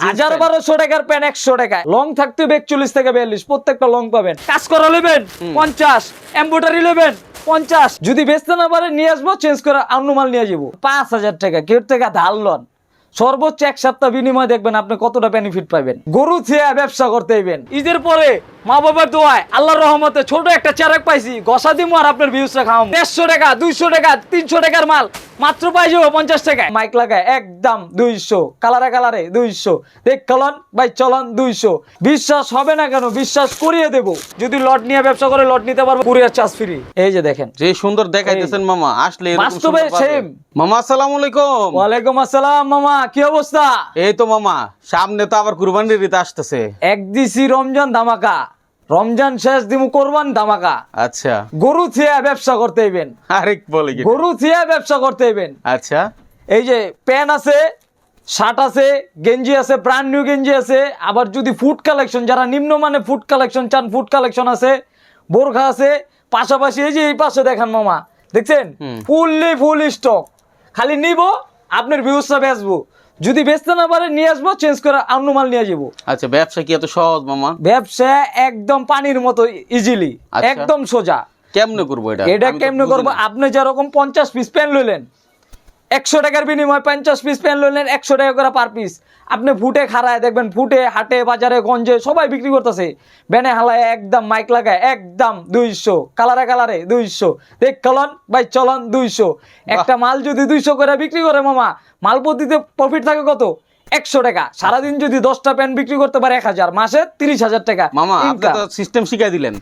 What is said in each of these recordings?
হাজার বারোশো টাকার প্যান একশো টাকায়। লং থাকতে হবে একচল্লিশ থেকে বিয়াল্লিশ। প্রত্যেকটা লং পাবেন। কাজ করা নেবেন পঞ্চাশ। এম্বোটারি নেবেন পঞ্চাশ। যদি বেচতে না পারে নিয়ে আসব চেঞ্জ করে অন্য মাল নিয়ে যাব। পাঁচ হাজার টাকা কেউ টাকা ধার লন। সর্বোচ্চ এক সপ্তাহ বিনিময় দেখবেন আপনি কতটা বেনিফিট পাবেন। গরু ছেয়া ব্যবসা করতে হইবেন। ঈদের পরে মা বাবার দোয়ায় আল্লাহর রহমতে ছোট একটা চারাক পাইছি গসা দিমু আর আপনার ভিউজটা খাওয়াম। দেড়শো টাকা দুইশো টাকা তিনশো টাকার মাল মাত্র পাই যাব পঞ্চাশ টাকায়। মাইক লাগায় একদম দুইশো কালারে কালারে দুইশো। দেখ চলন ভাই চলন দুইশো। বিশ্বাস হবে না কেন? বিশ্বাস করিয়ে দেব। যদি লট নিয়ে ব্যবসা করে লট নিতে পারব কুরিয়ার চার্জ ফ্রি এই যে দেখেন। যে সুন্দর দেখাইতেছেন মামা আসলে বাস্তবে same। মামা আসসালামু আলাইকুম। ওয়ালাইকুম আসসালাম মামা কি অবস্থা? এই তো মামা সামনে তো আবার কুরবানির ঈদ আসতেছে। এক দিছি রমজান ধামাকা। রমজান শেষ দিমু কোরবান ধামাকা। আচ্ছা। গরু থিয়া ব্যবসা করতে হইবেন। আরেক বলে কি? গরু থিয়া ব্যবসা করতে হইবেন। আচ্ছা। এই যে প্যান আছে শার্ট আছে গেঞ্জি আছে ব্র্যান্ড নিউ গেঞ্জি আছে আবার যদি ফুড কালেকশন যারা নিম্ন নিম্নমানে ফুড কালেকশন চান ফুড কালেকশন আছে বোরখা আছে পাশাপাশি এই যে এই পাশে দেখান মামা দেখছেন? ফুললি ফুল স্টক খালি নিব আপনার ভিউজটা বেচবো। যদি বেচতে না পারে নিয়ে আসব চেঞ্জ করে অন্য মাল নিয়ে যাব। আচ্ছা ব্যবসা কি এত সহজ মামা? ব্যবসা একদম পানির মতো ইজিলি আচ্ছা। একদম সোজা। কেমনে করব এটা? এটা কেমনে করব? আপনি যেরকম পঞ্চাশ পিস প্যান্ট লইলেন একশো টাকার বিনিময়ে পঞ্চাশ পিস প্যান লইলেন একশো টাকা করে পার পিস আপনি ফুটে খাড়ায় দেখবেন ফুটে হাটে বাজারে গঞ্জে সবাই বিক্রি করতেছে। বেনে হালায় একদম মাইক লাগায় একদম দুইশো কালারে কালারে দুইশো। দেখ চলন ভাই চলন দুইশো। একটা মাল যদি দুইশো করে বিক্রি করে মামা মাল প্রতিতে প্রফিট থাকে কত? একশো টাকা। সারাদিন যদি দশটা প্যান্ট বিক্রি করতে পারে এক হাজার মাসে তিরিশ হাজার টাকা মামা সিস্টেম শিখাই দিলেন।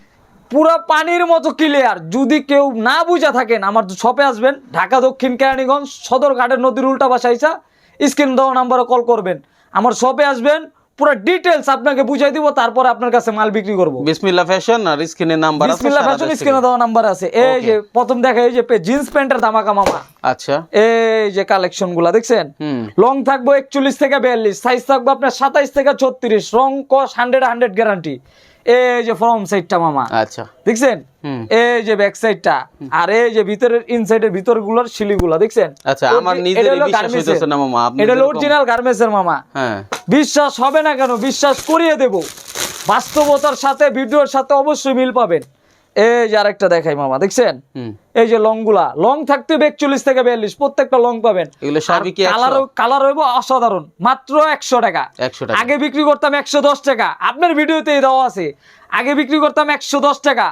পুরো পানির মতো ক্লিয়ার যদি কেউ না বুঝা থাকেন আমার শপে আসবেন ঢাকা দক্ষিণ কেরানীগঞ্জ সদরঘাটের নদীর উল্টা বাসাইসা স্ক্রিন দেওয়া নাম্বারে কল করবেন। আমার শপে আসবেন পুরো ডিটেলস আপনাকে বুঝাই দিব তারপরে আপনার কাছে মাল বিক্রি করব। বিসমিল্লাহ ফ্যাশন আর নাম্বার আছে বিসমিল্লাহ ফ্যাশন স্ক্রিনে দেওয়া নাম্বার আছে। এই যে প্রথম দেখা এই যে জিন্স প্যান্টের ধামাকা মামা। আচ্ছা। এই যে কালেকশনগুলা দেখছেন? লং থাকব একচল্লিশ থেকে বিয়াল্লিশ সাইজ থাকব আপনার সাতাইশ থেকে ছত্রিশ রং কস হান্ড্রেড হান্ড্রেড গ্যারান্টি এই যে ফ্রম সাইডটা মামা। আচ্ছা। দেখছেন? এই যে ব্যাক সাইডটা আর এই যে ভিতরের ইনসাইডের ভিতরগুলোর শিলিগুলা দেখছেন? আচ্ছা, আমার নিজের বিশ্বাস হইতেছে না মামা, আপনি এটা অরিজিনাল গার্মেন্টসের মামা। হ্যাঁ। বিশ্বাস হবে না কেন? বিশ্বাস করিয়ে দেব। বাস্তবতার সাথে ভিডিওর সাথে অবশ্যই মিল পাবেন। এই যে আরেকটা দেখাই মামা দেখছেন? এই যে লংগুলা লং থাকতে হবে একচল্লিশ থেকে বিয়াল্লিশ প্রত্যেকটা লং পাবেন। কালার কালার হইব অসাধারণ মাত্র একশো টাকা। 100 টাকা। আগে বিক্রি করতাম একশো দশ টাকা আপনার ভিডিওতে দেওয়া আছে। আগে বিক্রি করতাম একশো দশ টাকা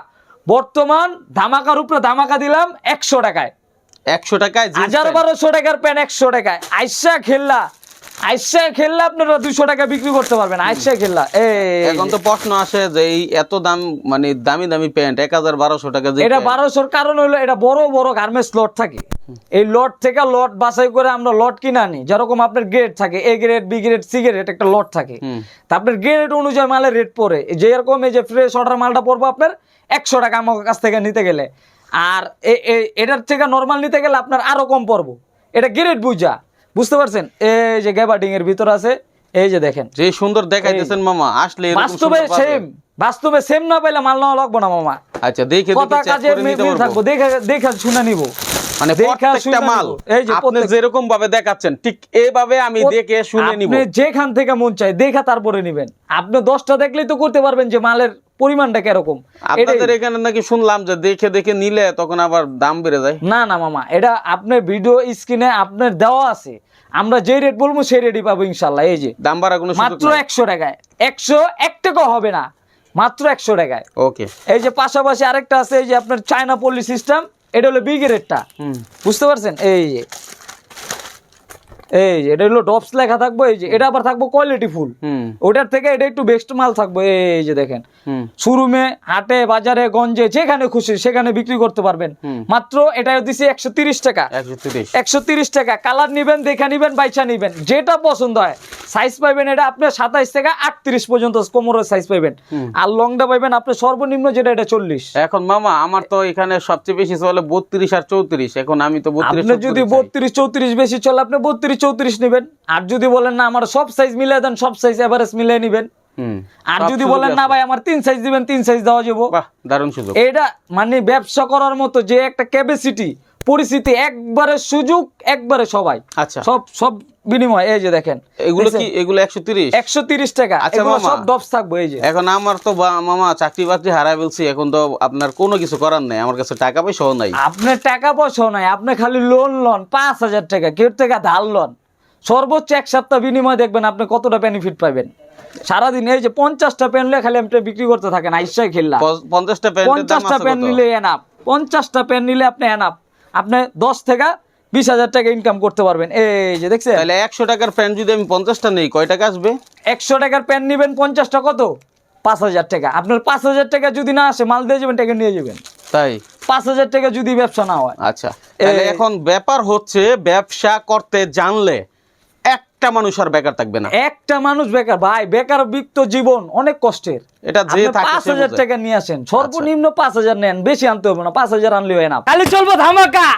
বর্তমান ধামাকার উপরে ধামাকা দিলাম একশো টাকায়। একশো টাকায় হাজার বারোশো টাকার প্যান একশো টাকায়। আইসা খেললা আইসা খেললে আপনারা দুশো টাকা বিক্রি করতে পারবেন আইসা খেললা। এখন তো প্রশ্ন আসে যে এই এত দাম মানে দামি দামি প্যান্ট এক হাজার বারোশো টাকা এটা বারোশোর কারণ হলো এটা বড় বড় গার্মেন্টস লট থাকে। এই লট থেকে লট বাছাই করে আমরা লট কিনে আনি। যেরকম আপনার গ্রেড থাকে A grade B grade C grade একটা লট থাকে। তা আপনার গ্রেড অনুযায়ী মালের রেট পড়ে। যেরকম এই যে ফ্রেশ অর্ডার মালটা পড়ব আপনার একশো টাকা আমার কাছ থেকে নিতে গেলে। আর এটার থেকে নর্মাল নিতে গেলে আপনার আরও কম পড়ব। এটা গ্রেড বুঝা। বুঝতে পারছেন? এই যে গ্যাবাডিং এর ভিতর আছে এই যে দেখেন। যে সুন্দর দেখাইতেছেন মামা আসলে বাস্তবে সেম বাস্তবে সেম না পাইলে মাল নেওয়া লাগবো না মামা। আচ্ছা দেখে কথা দেখে কাজে মিল থাকব দেখে দেখে শুনে নিব। মানে প্রত্যেকটা মাল এই যে আপনি যেরকম ভাবে দেখাচ্ছেন ঠিক এইভাবে আমি দেখে শুনে নিব। আপনি যেখান থেকে মন চাই দেখা তারপরে নিবেন। আপনি দশটা দেখলেই তো করতে পারবেন যে মালের পরিমাণটা কীরকম। আপনাদের এখানে নাকি শুনলাম যে দেখে দেখে নিলে তখন আবার দাম বেড়ে যায়। না না মামা এটা আপনার ভিডিও স্ক্রিনে আপনার দেওয়া আছে। আমরা যে রেট বলব সেই রেটই পাবো ইনশাল্লাহ এই যে। দাম বাড়া কোনো মাত্র একশো টাকায়। একশো এক টাকাও হবে না মাত্র একশো টাকায়। ওকে এই যে পাশাপাশি আরেকটা আছে এই যে আপনার চায়না পল্লী সিস্টেম এটা হলো বিগ রেটটা বুঝতে পারছেন? এই এই যে এটা হলো ডপস লেখা থাকব এই যে এটা আবার থাকব কোয়ালিটি ফুল ওটার থেকে এটা একটু বেস্ট মাল থাকব এই যে দেখেন। শোরুমে হাটে বাজারে গঞ্জে যেখানে খুশি সেখানে বিক্রি করতে পারবেন। মাত্র এটা দিছি একশো তিরিশ টাকা। একশো তিরিশ। টাকা। কালার নিবেন দেখে নিবেন বাইচা নিবেন। যেটা পছন্দ হয় সাইজ পাইবেন এটা আপনি সাতাইশ থেকে আটত্রিশ পর্যন্ত কোমরের সাইজ পাইবেন। আর লংটা পাইবেন আপনি সর্বনিম্ন যেটা এটা চল্লিশ। এখন মামা আমার তো এখানে সবচেয়ে বেশি চলে বত্রিশ আর চৌত্রিশ। এখন আমি তো বত্রিশ আপনি যদি বত্রিশ চৌত্রিশ বেশি চলে আপনি বত্রিশ চৌত্রিশ নেবেন। আর যদি বলেন না আমার সব সাইজ মিলিয়ে দেন সব সাইজ এভারেজ মিলিয়ে নেবেন। হুম আর যদি বলেন না ভাই আমার তিন সাইজ দিবেন তিন সাইজ দেওয়া যাব। দারুণ সুযোগ। এটা মানে ব্যবসা করার মতো যে একটা ক্যাপাসিটি পরিস্থিতি একবারে সুযোগ একবারে সবাই। আচ্ছা। সব সব বিনিময় এই যে দেখেন। এগুলো কি? এগুলো একশো তিরিশ? একশো তিরিশ টাকা। আচ্ছা, সব ডবস থাকবে এই যে। এখন আমার তো মামা চাকরি বাকরি হারাই বলছি এখন তো আপনার কোনো কিছু করার নেই আমার কাছে টাকা পয়সাও নাই। আপনার টাকা পয়সাও নাই আপনি খালি লোন লন পাঁচ হাজার টাকা কেউ টাকা ধার লন। সর্বোচ্চ এক সপ্তাহ বিনিময় দেখবেন আপনি কতটা বেনিফিট পাবেন। সারাদিন এই যে পঞ্চাশটা পেন নিলে খালি আপনি বিক্রি করতে থাকেন আইসাই খেললাম পঞ্চাশটা প্যান্টের দাম পঞ্চাশটা কত? নিলে এনাপ পঞ্চাশটা পেন নিলে আপনি এনাপ আপনি দশ থেকে বিশ হাজার টাকা ইনকাম করতে পারবেন। এই যে দেখছেন? তাহলে একশো টাকার প্যান্ট যদি আমি পঞ্চাশটা নেই কয় টাকা আসবে? একশো টাকার প্যান্ট নিবেন পঞ্চাশটা কত? পাঁচ হাজার টাকা। আপনার পাঁচ হাজার টাকা যদি না আসে মাল দিয়ে যাবেন টাকা নিয়ে যাবেন। তাই? পাঁচ হাজার টাকা যদি ব্যবসা না হয়। আচ্ছা তাহলে এখন ব্যাপার হচ্ছে ব্যবসা করতে জানলে একটা মানুষ আর বেকার থাকবে না। একটা মানুষ বেকার। ভাই বেকার বিক্ত জীবন অনেক কষ্টের। এটা যে পাঁচ হাজার টাকা নিয়ে আসেন। সর্বনিম্ন পাঁচ হাজার নেন বেশি আনতে হবে না পাঁচ হাজার আনলেও এনাম খালি চলবো ধামাকা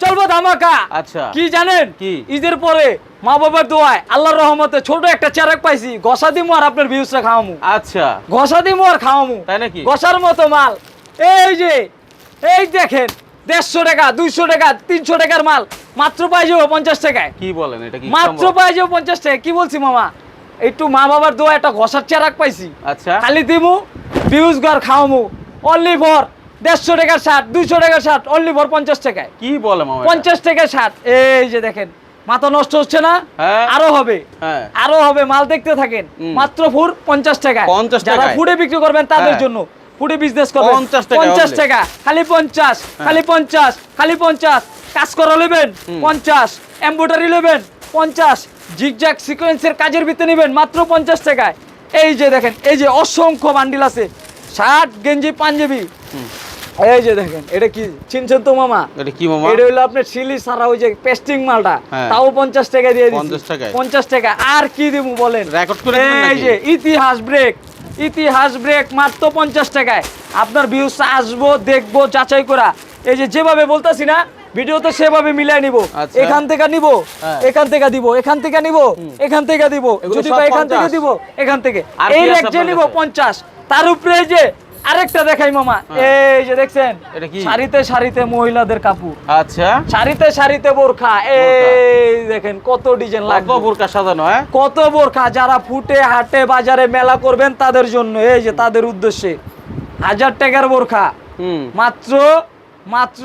চলবো ধামাকা। আচ্ছা। কি জানেন? কি? ঈদের পরে মা বাবার দোয়ায় আল্লাহর রহমতে ছোট একটা চেরাক পাইছি গসা দিমু আর আপনার ভিউসটা খাওয়ামু। আচ্ছা। গসা দিমু আর খাওয়ামু। তাই নাকি? গসার মতো মাল। এই যে এই দেখেন দেড়শো টাকা দুইশো টাকা তিনশো টাকার মাল। মাত্র পাই যাব পঞ্চাশ টাকায়। কি বলেন এটা কি মাত্র? পাই যাব পঞ্চাশ টাকা কি বলছি মামা? একটু মা বাবার দোয়া একটা ঘষার চেরাক পাইছি। আচ্ছা। খালি দিমু ভিউজ ঘর খাওয়ামু। অনলি ফর দেড়শো টাকার শার্ট দুইশো টাকার শার্ট অনলি ফর পঞ্চাশ টাকায়। কি বলে মামা পঞ্চাশ টাকার শার্ট। এই যে দেখেন মাথা নষ্ট হচ্ছে না হ্যাঁ। আরও হবে। হ্যাঁ। আরও হবে মাল দেখতে থাকেন। মাত্র ফুর পঞ্চাশ টাকা 50 যারা ফুডে বিক্রি করবেন তাদের হ্যাঁ। জন্য। ফুডে বিজনেস করবেন 50 টাকায় পঞ্চাশ টাকা। খালি পঞ্চাশ খালি পঞ্চাশ খালি পঞ্চাশ। কাজ করা নেবেন পঞ্চাশ। এম্বোটারি নেবেন পঞ্চাশ। জিগজ্যাগ সিকোয়েন্সের কাজের ভিতরে নেবেন মাত্র পঞ্চাশ টাকায়। এই যে দেখেন এই যে অসংখ্য বান্ডিল আছে। শার্ট গেঞ্জি পাঞ্জাবি। এই যে দেখেন এটা কি চিনছেন তো মামা? এটা কি মামা? এটা হলো আপনার শিলি সারা ওই যে পেস্টিং মালটা। হ্যাঁ। তাও পঞ্চাশ টাকা দিয়ে দিচ্ছি 50 টাকায়? পঞ্চাশ টাকা আর কি দেবো বলেন? Record করে এই যে ইতিহাস ব্রেক ইতিহাস ব্রেক মাত্র পঞ্চাশ টাকায়। আপনার ভিউস আসব দেখব যাচাই করা। এই যে যেভাবে বলতেছি না ভিডিও তো সেভাবে মিলাই নিব। আচ্ছা। এখান থেকে নিব হ্যাঁ। এখান থেকে দিব এখান থেকে নিব এখান থেকে দিব। যদি এখান থেকে 50? দিব এখান থেকে। এই যে নিব পঞ্চাশ। তার উপরে যে আরেকটা দেখাই মামা। হ্যাঁ। এই যে দেখছেন এটা কি? শাড়িতে শাড়িতে মহিলাদের কাপড়। আচ্ছা। শাড়িতে শাড়িতে বোরখা। এই দেখেন কত ডিজাইন লাগবে। বোরকা সাজানো হ্যাঁ? কত বোরখা যারা ফুটে হাটে বাজারে মেলা করবেন তাদের জন্য। এই যে তাদের উদ্দেশ্যে। হাজার টাকার বোরখা। হুম। মাত্র মাত্র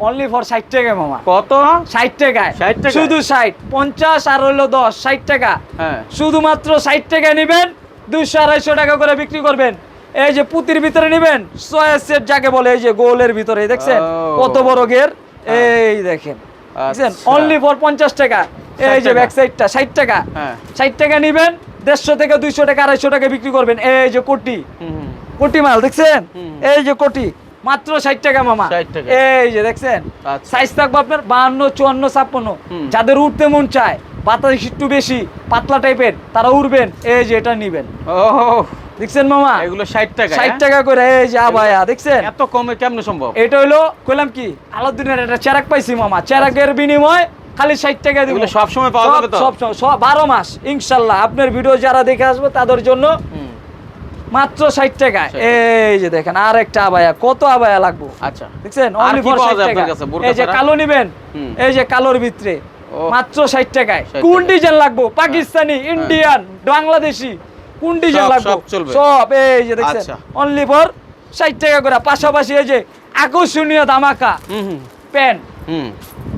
অনলি ফর ষাট টাকা মামা। কত? ষাট টাকায়। 60 টাকায়? শুধু ষাট। পঞ্চাশ আর হইল দশ। ষাট টাকা। হ্যাঁ। শুধুমাত্র ষাট টাকা নেবেন। দুশো আড়াইশো টাকা করে বিক্রি করবেন। এই যে পুতির ভিতরে নেবেন ছয় সেট যাকে বলে এই যে গোলের ভিতরে দেখছেন? কত বড় গের? এই দেখেন দেখছেন? আচ্ছা। অনলি ফর পঞ্চাশ টাকা। এই যে ব্যাক সাইডটা ষাট টাকা। হ্যাঁ। ষাট টাকা নিবেন দেড়শো থেকে দুইশো টাকা আড়াইশো টাকা বিক্রি করবেন। এই যে কোটি। কোটি মাল দেখছেন? এই যে কোটি। মাত্র ষাট টাকা মামা। 60 টাকা। এই যে দেখছেন? আচ্ছা। সাইজ থাকবে আপনার বাহান্ন চুয়ান্ন ছাপ্পান্ন। যাদের উঠতে মন চায় বাতাস একটু বেশি পাতলা টাইপের তারা উঠবেন এই যে এটা নিবেন। ও। দেখছেন মামা? এগুলো ষাট টাকা ষাট হ্যাঁ? টাকা করে এই যে আবায়া দেখছেন? এত কমে কেমনে সম্ভব? এটা হলো কইলাম কি আলাউদ্দিনের একটা চেরাক পাইছি মামা। চেরাকের বিনিময় খালি ষাট টাকা দিব। এগুলো সবসময় পাওয়া যাবে তো? সব সময় সব বারো মাস ইনশাল্লাহ। আপনার ভিডিও যারা দেখে আসবে তাদের জন্য মাত্র ষাট 60 টাকা। এই যে দেখেন আর একটা আবায়া কত আবায়া লাগবো। আচ্ছা। দেখছেন? অনলি ফর টাকা। এই যে কালো নিবেন এই যে কালোর ভিতরে মাত্র ষাট টাকায়। কোন। ডিজাইন লাগবো? পাকিস্তানি ইন্ডিয়ান বাংলাদেশি? কোন ডিজাইন লাগবো? সব। এই যে দেখছেন আচ্ছা। অনলি ফর ষাট টাকা করে। পাশাপাশি এই যে আকর্ষণীয় ধামাকা প্যান্ট হুম।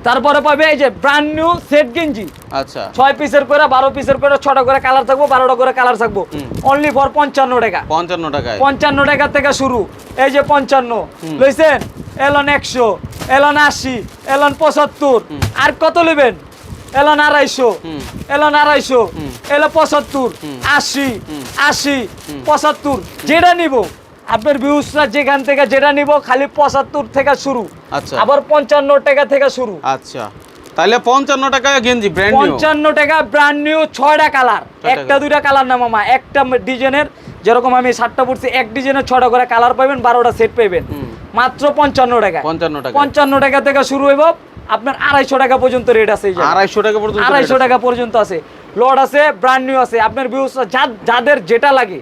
তারপরে পাবে এই যে ব্র্যান্ড নিউ সেট গেঞ্জি। আচ্ছা। ছয় পিসের করে বারো পিসের করে ছটা করে কালার থাকব বারোটা করে কালার থাকব। অনলি ফর পঞ্চান্ন টাকা। পঞ্চান্ন টাকায়। পঞ্চান্ন টাকা থেকে শুরু। এই যে পঞ্চান্ন। লইছেন? এলন একশো এলন আশি এলন পঁচাত্তর। আর কত নেবেন? এলন আড়াইশো। এলন আড়াইশো এলো পঁচাত্তর আশি আশি পঁচাত্তর যেটা নিব। আপনার ভিউসরা যেখান থেকে যেটা নিব খালি পঁচাত্তর থেকে শুরু। আচ্ছা। আবার পঞ্চান্ন টাকা থেকে শুরু। আচ্ছা। তাহলে পঞ্চান্ন টাকায় গেঞ্জি ব্র্যান্ড পঞ্চান্ন টাকা ব্র্যান্ড নিউ ছয়টা কালার একটা দুইটা কালার না মামা একটা ডিজাইনের যেরকম আমি সাতটা পড়ছি এক ডিজাইনের ছটা করে কালার পাবেন বারোটা সেট পাবেন মাত্র পঞ্চান্ন টাকা। পঞ্চান্ন টাকা। পঞ্চান্ন টাকা থেকে শুরু হইব। আপনার আড়াইশো টাকা পর্যন্ত রেট আছে আড়াইশো টাকা পর্যন্ত আড়াইশো টাকা পর্যন্ত আছে। লড আছে ব্র্যান্ড নিউ আছে। আপনার ভিউস যাদের যেটা লাগে।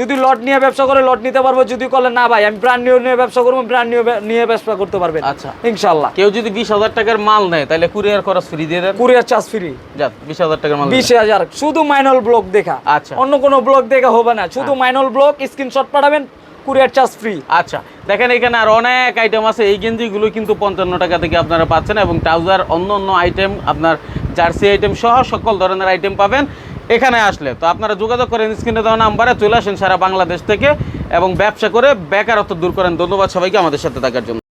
যদি লট নিয়ে ব্যবসা করে লট নিতে পারব। যদি বলে না ভাই আমি ব্র্যান্ড নিউ নিয়ে ব্যবসা করব ব্র্যান্ড নিউ নিয়ে ব্যবসা করতে পারবেন। আচ্ছা। ইনশাল্লাহ কেউ যদি বিশ হাজার টাকার মাল নেয় তাহলে কুরিয়ার খরচ ফ্রি দিয়ে দেন? কুরিয়ার চার্জ ফ্রি যাক বিশ হাজার টাকার মাল বিশ হাজার। শুধু মাইনল ব্লক দেখা। আচ্ছা। অন্য কোনো ব্লক দেখা হবে না। শুধু মাইনল ব্লক স্ক্রিনশট পাঠাবেন। Courier charge free. আচ্ছা দেখেন এখানে আর অনেক আইটেম আছে। এই গেঞ্জিগুলো কিন্তু পঞ্চান্ন টাকা থেকে আপনারা পাচ্ছেন এবং ট্রাউজার, অন্য অন্য আইটেম আপনার জার্সি আইটেম সহ সকল ধরনের আইটেম পাবেন। এখানে আসলে, তো আপনারা যোগাযোগ করেন, স্ক্রিনে দেওয়া নাম্বারে চলে আসেন সারা বাংলাদেশ থেকে এবং ব্যবসা করে বেকারত্ব দূর করেন। ধন্যবাদ সবাইকে আমাদের সাথে থাকার জন্য।